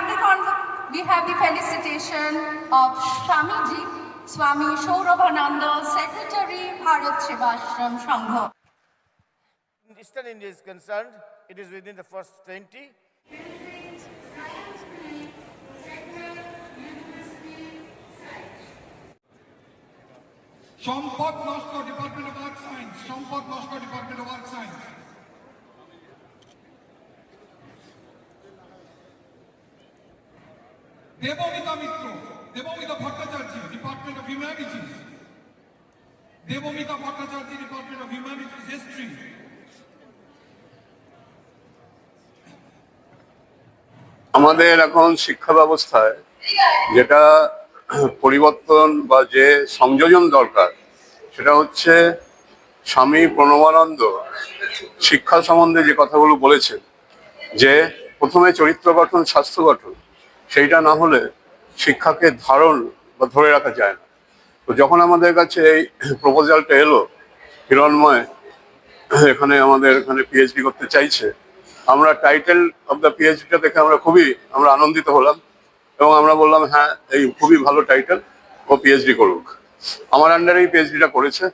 have the we have the felicitation of Swamiji, Swami Shourabhananda, Secretary Bharat Shivashram Sangha. Eastern India is concerned, it is within the first 20. Shampot Moscow Department of Art Science, Shampot Moscow Department of Art Science. Debmita Mitra, Debmita Bhattacharya department of humanities Debmita Bhattacharya department of humanities history আমাদের এখন শিক্ষা ব্যবস্থায় যেটা পরিবর্তন বা যে সংযোজন দরকার, সেটা হচ্ছে স্বামী প্রণবানন্দ শিক্ষা সম্বন্ধে যে কথাগুলো বলেছেন, যে প্রথমে চরিত্র গঠন, স্বাস্থ্য গঠন সেইটা না হলে শিক্ষাকে ধারণ বা ধরে রাখা যায় না। তো যখন আমাদের কাছে এই প্রপোজালটা এলো, হিরণময় এখানে আমাদের এখানে পিএইচডি করতে চাইছে, আমরা টাইটেল অব দ্য পিএইচডিটা দেখে আমরা খুবই, আমরা আনন্দিত হলাম এবং আমরা বললাম হ্যাঁ এই খুবই ভালো টাইটেল ও পিএইচডি করুক। আমার আন্ডারেই পিএইচডিটা করেছে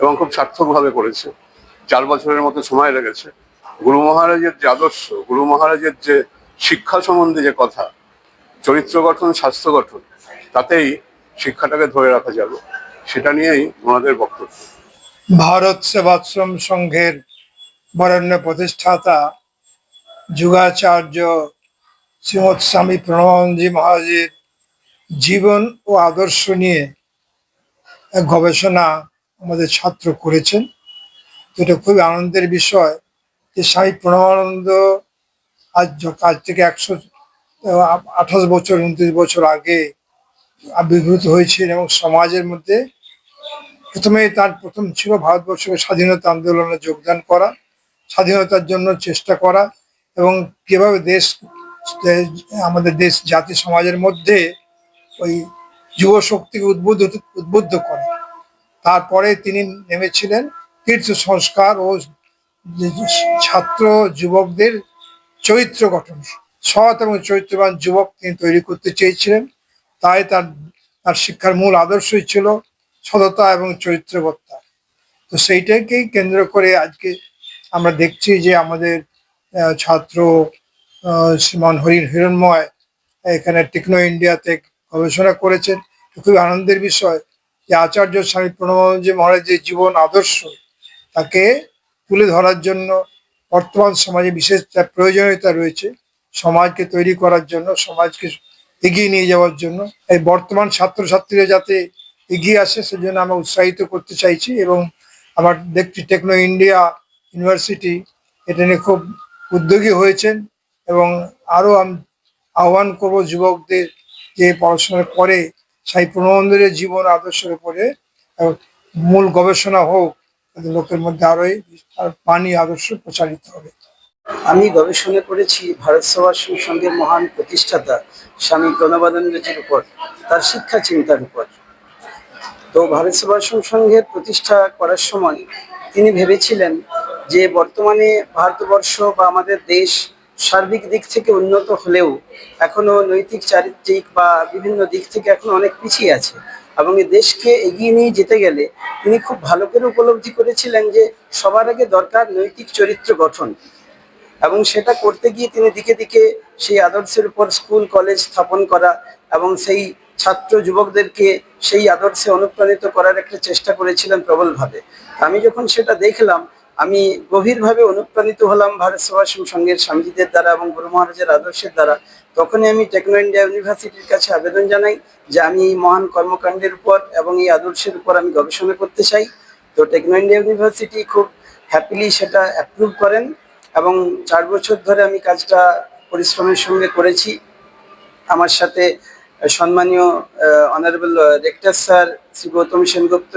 এবং খুব সার্থকভাবে করেছে। চার বছরের মতো সময় লেগেছে। গুরু মহারাজের যে আদর্শ, গুরু মহারাজের যে শিক্ষা সম্বন্ধে যে কথা চরিত্র গঠন, স্বাস্থ্য গঠন, তাতেই শিক্ষাটাকে ধরে রাখা যাবে। সেটা নিয়েই ওনাদের বক্তব্য। ভারত সেবাশ্রম সংঘের বরেণ্য প্রতিষ্ঠাতা যুগাচার্য শ্রীমৎ স্বামী প্রণবানন্দজি মহারাজের জীবন ও আদর্শ নিয়ে এক গবেষণা আমাদের ছাত্র করেছেন। এটা খুবই আনন্দের বিষয় যে স্বামী প্রণবানন্দ আজ আজ থেকে একশো আঠাশ বছর, উনত্রিশ বছর আগে আবির্ভূত হয়েছিলেন এবং সমাজের মধ্যে প্রথমে তার প্রথম ছিল ভারতবর্ষকে স্বাধীনতা আন্দোলনে যোগদান করা, স্বাধীনতার জন্য চেষ্টা করা এবং কীভাবে দেশ আমাদের দেশ জাতি সমাজের মধ্যে ওই যুব শক্তিকে উদ্বুদ্ধ উদ্বুদ্ধ করে। তারপরে তিনি নেমেছিলেন তীর্থ সংস্কার ও ছাত্র যুবকদের চরিত্র গঠন সৎ এবং চরিত্রবান যুবক তিনি তৈরি করতে চেয়েছিলেন। তাই তার তার শিক্ষার মূল আদর্শই ছিল সততা এবং চরিত্রবত্তা। তো সেইটাকেই কেন্দ্র করে আজকে আমরা দেখছি যে আমাদের ছাত্র শ্রীমান হরিণ হিরণময় এখানে টেকনো ইন্ডিয়াতে গবেষণা করেছেন। খুবই আনন্দের বিষয় যে আচার্য স্বামী প্রণবানন্দজি মহারাজের জীবন আদর্শ তাকে তুলে ধরার জন্য বর্তমান সমাজে বিশেষ প্রয়োজনীয়তা রয়েছে। সমাজকে তৈরি করার জন্য, সমাজকে এগিয়ে নিয়ে যাওয়ার জন্য। এই বর্তমান ছাত্রছাত্রীরা যাতে এগিয়ে আসে, সেজন্য আমরা উৎসাহিত করতে চাইছি এবং আমার দেখছি টেকনো ইন্ডিয়া ইউনিভার্সিটি এটা নিয়ে খুব উদ্যোগী হয়েছেন এবং আরও আমি, আহ্বান করব যুবকদের যে পড়াশোনা করে, সাই প্রণবন্ধের জীবন আদর্শের উপরে। মূল গবেষণা হোক লোকের মধ্যে আরোই পানি আদর্শ প্রচারিত হবে। আমি গবেষণা করেছি ভারত সেবাশ্রম সংঘের মহান প্রতিষ্ঠাতা স্বামী প্রণবানন্দজির উপর, তার শিক্ষা চিন্তার উপর। তো ভারত সেবাশ্রম সংঘের প্রতিষ্ঠা করার সময় তিনি ভেবেছিলেন যে বর্তমানে ভারতবর্ষ বা আমাদের দেশ সার্বিক দিক থেকে উন্নত হলেও এখনও নৈতিক, চারিত্রিক বা বিভিন্ন দিক থেকে এখনও অনেক পিছিয়ে আছে এবং এই দেশকে এগিয়ে নিয়ে যেতে গেলে তিনি খুব ভালো করে উপলব্ধি করেছিলেন যে সবার আগে দরকার নৈতিক চরিত্র গঠন। এবং সেটা করতে গিয়ে তিনি দিকে দিকে সেই আদর্শের উপর স্কুল, কলেজ স্থাপন করা এবং সেই ছাত্র যুবকদেরকে সেই আদর্শে অনুপ্রাণিত করার একটা চেষ্টা করেছিলেন প্রবলভাবে। আমি যখন সেটা দেখলাম, আমি গভীরভাবে অনুপ্রাণিত হলাম ভারত সেবাশ্রম সংঘের স্বামীজিদের দ্বারা এবং গুরু মহারাজের আদর্শের দ্বারা। তখনই আমি টেকনো ইন্ডিয়া ইউনিভার্সিটির কাছে আবেদন জানাই যে আমি এই মহান কর্মকাণ্ডের উপর এবং এই আদর্শের উপর আমি গবেষণা করতে চাই। তো টেকনো ইন্ডিয়া ইউনিভার্সিটি খুব হ্যাপিলি সেটা অ্যাপ্রুভ করেন। এবং চার বছর ধরে আমি কাজটা পরিশ্রমের সঙ্গে করেছি। আমার সাথে সম্মানীয় honourable rector sir Shri Gautam Sengupta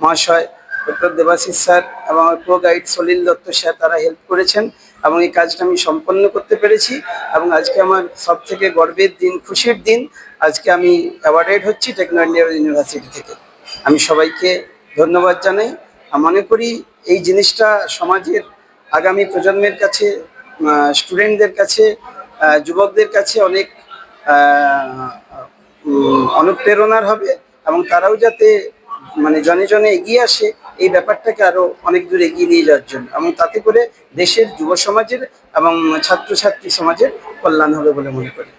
মহাশয় ডক্টর দেবাশিস স্যার এবং আমার pro guide Salil Dutta sir তারা হেল্প করেছেন এবং এই কাজটা আমি সম্পন্ন করতে পেরেছি এবং আজকে আমার সব থেকে গর্বের দিন, খুশির দিন, আজকে আমি অ্যাওয়ার্ডেড হচ্ছি টেকনো ইন্ডিয়া ইউনিভার্সিটি থেকে। আমি সবাইকে ধন্যবাদ জানাই। মনে করি এই জিনিসটা সমাজের আগামী প্রজন্মের কাছে স্টুডেন্টদের কাছে যুবকদের কাছে অনেক অনুপ্রেরণার হবে এবং তারাও যাতে মানে জনে জনে এগিয়ে আসে এই ব্যাপারটাকে আরও অনেক দূর এগিয়ে নিয়ে যাওয়ার জন্য এবং তাতে করে দেশের যুব সমাজের এবং ছাত্রছাত্রী সমাজের কল্যাণ হবে বলে মনে করি।